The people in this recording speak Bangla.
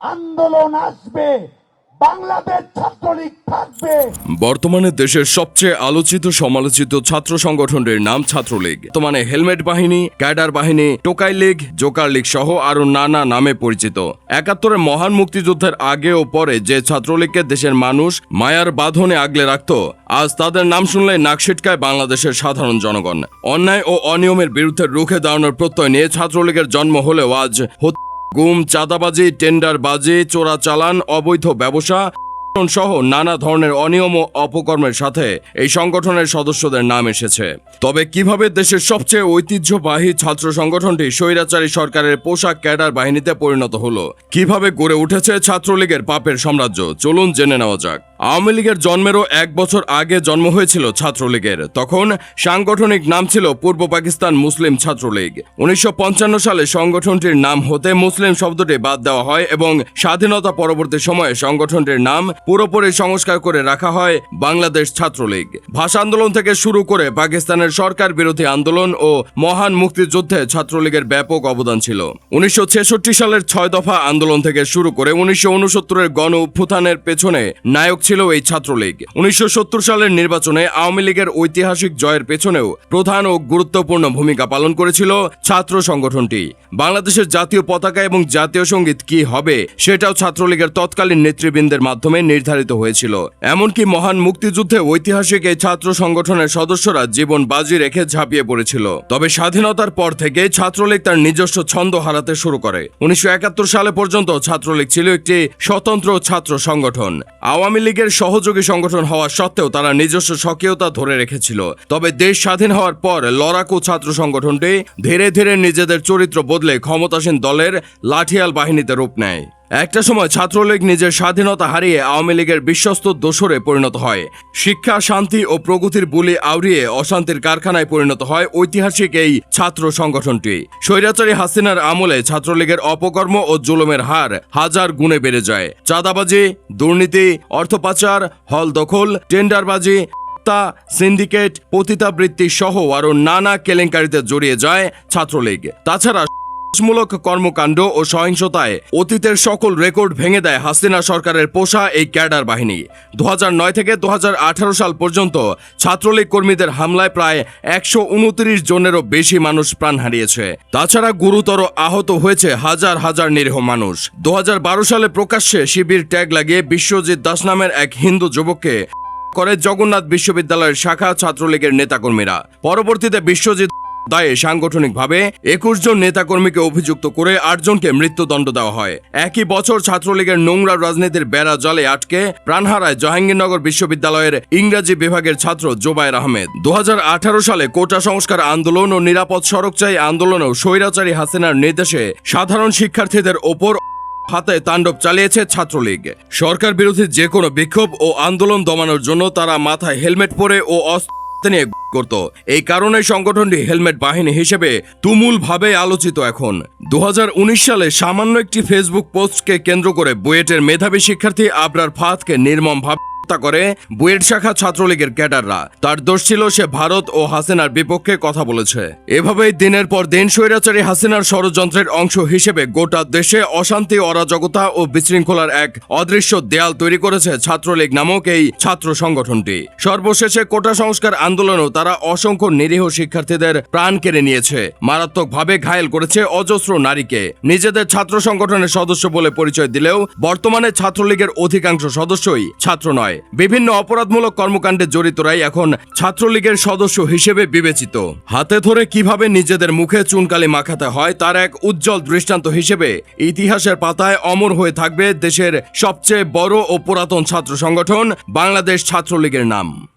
আন্দোলন আসবে বর্তমানে দেশের সবচেয়ে আলোচিত সমালোচিত ছাত্র সংগঠনটির নাম ছাত্রলীগ। বর্তমানে হেলমেট বাহিনী, ক্যাডার বাহিনী, টোকাই লীগ, জোকার লীগ সহ আরও নানা নামে পরিচিত। একাত্তরের মহান মুক্তিযুদ্ধের আগে ও পরে যে ছাত্রলীগকে দেশের মানুষ মায়ার বাঁধনে আগলে রাখত, আজ তাদের নাম শুনলে নাক ছিটকায় বাংলাদেশের সাধারণ জনগণ। অন্যায় ও অনিয়মের বিরুদ্ধে রুখে দাঁড়ানোর প্রত্যয় নিয়ে ছাত্রলীগের জন্ম হলেও আজ গুম চাঁদাবাজি টেন্ডারবাজি চোরাচালান অবৈধ ব্যবসা সহ নানা ধরনের অনিয়ম ও অপকর্মের সাথে এই সংগঠনের সদস্যদের নাম এসেছে। তবে কীভাবে দেশের সবচেয়ে ঐতিহ্যবাহী ছাত্র সংগঠনটি স্বৈরাচারী সরকারের পোশাক ক্যাডার বাহিনীতে পরিণত হলো, কীভাবে গড়ে উঠেছে ছাত্রলীগের পাপের সাম্রাজ্য, চলুন জেনে নেওয়া যাক। আওয়ামী লীগের জন্মেরও এক বছর আগে জন্ম হয়েছিল ছাত্রলীগের, তখন সাংগঠনিক নাম ছিল পূর্ব পাকিস্তান মুসলিম ছাত্রলীগ। উনিশশো পঞ্চান্ন সালে সংগঠনটির নাম হতে মুসলিম শব্দটি বাদ দেওয়া হয় এবং স্বাধীনতা পরবর্তী সময়ে সংগঠনটির নাম পুরোপুরি সংস্কার করে রাখা হয় বাংলাদেশ ছাত্রলীগ। ভাষা আন্দোলন থেকে শুরু করে পাকিস্তানের সরকার বিরোধী আন্দোলন ও মহান মুক্তিযুদ্ধে ছাত্রলীগের ব্যাপক অবদান ছিল। উনিশশো ছেষট্টি সালের ছয় দফা আন্দোলন থেকে শুরু করে উনিশশো উনসত্তরের গণ উত্থানের পেছনে নায়ক ছিল এই ছাত্রলীগ। উনিশশো সালের নির্বাচনে আওয়ামী লীগের ঐতিহাসিক জয়ের পেছনেও প্রধান ও গুরুত্বপূর্ণ ভূমিকা পালন করেছিল ছাত্র সংগঠনটি। বাংলাদেশের জাতীয় পতাকা এবং জাতীয় সংগীত কি হবে সেটাও ছাত্রলীগের তৎকালীন নেতৃবৃন্দের মাধ্যমে নির্ধারিত হয়েছিল। এমনকি মহান মুক্তিযুদ্ধে ঐতিহাসিক এই ছাত্র সংগঠনের সদস্যরা জীবন বাজি রেখে ঝাঁপিয়ে পড়েছিল। তবে স্বাধীনতার পর থেকে ছাত্রলীগ তার নিজস্ব ছন্দ হারাতে শুরু করে। উনিশশো একাত্তর সালে পর্যন্ত ছাত্রলীগ ছিল একটি স্বতন্ত্র ছাত্র সংগঠন। আওয়ামী লীগের সহযোগী সংগঠন হওয়া সত্ত্বেও তারা নিজস্ব স্বকীয়তা ধরে রেখেছিল। তবে দেশ স্বাধীন হওয়ার পর লড়াকু ছাত্র সংগঠনটি ধীরে ধীরে নিজেদের চরিত্র বদলে ক্ষমতাসীন দলের লাঠিয়াল বাহিনীতে রূপ নেয়। একটা সময় ছাত্রলীগ নিজের স্বাধীনতা হারিয়ে আওয়ামী লীগের বিশ্বস্ত দোসরে পরিণত হয়। শিক্ষা, শান্তি ও প্রগতির বুলি আউড়িয়ে অশান্তির কারখানায় পরিণত হয় ঐতিহাসিক এই ছাত্র সংগঠনটি। স্বৈরাচারী হাসিনার আমলে ছাত্রলীগের অপকর্ম ও জুলুমের হার হাজার গুণে বেড়ে যায়। চাঁদাবাজি, দুর্নীতি অর্থ পাচার হল দখল, টেন্ডারবাজি সিন্ডিকেট, পতিতাবৃত্তি সহ আরও নানা কেলেঙ্কারিতে জড়িয়ে যায় ছাত্রলীগ। তাছাড়া মূলক কর্মকাণ্ড ও সহিংসতায় অতীতের সকল রেকর্ড ভেঙে দেয় হাসিনা সরকারের পোষা এই ক্যাডার বাহিনী। দু থেকে দু সাল পর্যন্ত ছাত্রলীগ কর্মীদের হামলায় প্রায় একশো উনত্রিশ জনেরও বেশি মানুষ প্রাণ হারিয়েছে। তাছাড়া গুরুতর আহত হয়েছে হাজার হাজার নিরীহ মানুষ। দু হাজার বারো সালে প্রকাশ্যে শিবির ট্যাগ লাগিয়ে বিশ্বজিৎ দাস নামের এক হিন্দু যুবককে করে জগন্নাথ বিশ্ববিদ্যালয়ের শাখা ছাত্রলীগের নেতাকর্মীরা। পরবর্তীতে বিশ্বজিৎ দায়ে সাংগঠনিকভাবে একুশ জন নেতাকর্মীকে অভিযুক্ত করে আটজনকে মৃত্যুদণ্ড দেওয়া হয়। একই বছর ছাত্রলীগের নোংরা রাজনীতির বেড়া জলে আটকে প্রাণ হারায় জাহাঙ্গীরনগর বিশ্ববিদ্যালয়ের ইংরাজি বিভাগের ছাত্র জোবায়ের আহমেদ। দু সালে কোটা সংস্কার আন্দোলন ও নিরাপদ সড়ক চাই আন্দোলনেও স্বৈরাচারী হাসিনার নির্দেশে সাধারণ শিক্ষার্থীদের ওপর হাতে তাণ্ডব চালিয়েছে ছাত্রলীগ। সরকার বিরোধী যে কোনো বিক্ষোভ ও আন্দোলন দমানোর জন্য তারা মাথায় হেলমেট পরে ও অস্ত্র নিয়ে করত। এই কারণে সংগঠনটি হেলমেট বাহিনী হিসেবে তুমুলভাবে আলোচিত এখন। দু হাজার উনিশ সালে সামান্য একটি ফেসবুক পোস্টকে কেন্দ্র করে বুয়েটের মেধাবী শিক্ষার্থী আবরার ফাতকে নির্মম ভাবে হত্যা করে বুয়েট শাখা ছাত্রলীগের ক্যাডাররা। তার দোষ ছিল সে ভারত ও হাসিনার বিপক্ষে কথা বলেছে। এভাবেই দিনের পর দিন স্বৈরাচারী হাসিনার ষড়যন্ত্রের অংশ হিসেবে গোটা দেশে অশান্তি, অরাজকতা ও বিশৃঙ্খলার এক অদৃশ্য দেয়াল তৈরি করেছে ছাত্রলীগ নামক এই ছাত্র সংগঠনটি। সর্বশেষে কোটা সংস্কার আন্দোলনেও তারা অসংখ্য নিরীহ শিক্ষার্থীদের প্রাণ কেড়ে নিয়েছে। মারাত্মকভাবে ঘায়েল করেছে অজস্র নারীকে। নিজেদের ছাত্র সংগঠনের সদস্য বলে পরিচয় দিলেও বর্তমানে ছাত্রলীগের অধিকাংশ সদস্যই ছাত্র নয়। বিভিন্ন অপরাধমূলক কর্মকাণ্ডে জড়িতরাই এখন ছাত্রলীগের সদস্য হিসেবে বিবেচিত। হাতে ধরে কীভাবে নিজেদের মুখে চুনকালি মাখাতে হয়, তার এক উজ্জ্বল দৃষ্টান্ত হিসেবে ইতিহাসের পাতায় অমর হয়ে থাকবে দেশের সবচেয়ে বড় ও পুরাতন ছাত্র সংগঠন, বাংলাদেশ ছাত্রলীগের নাম।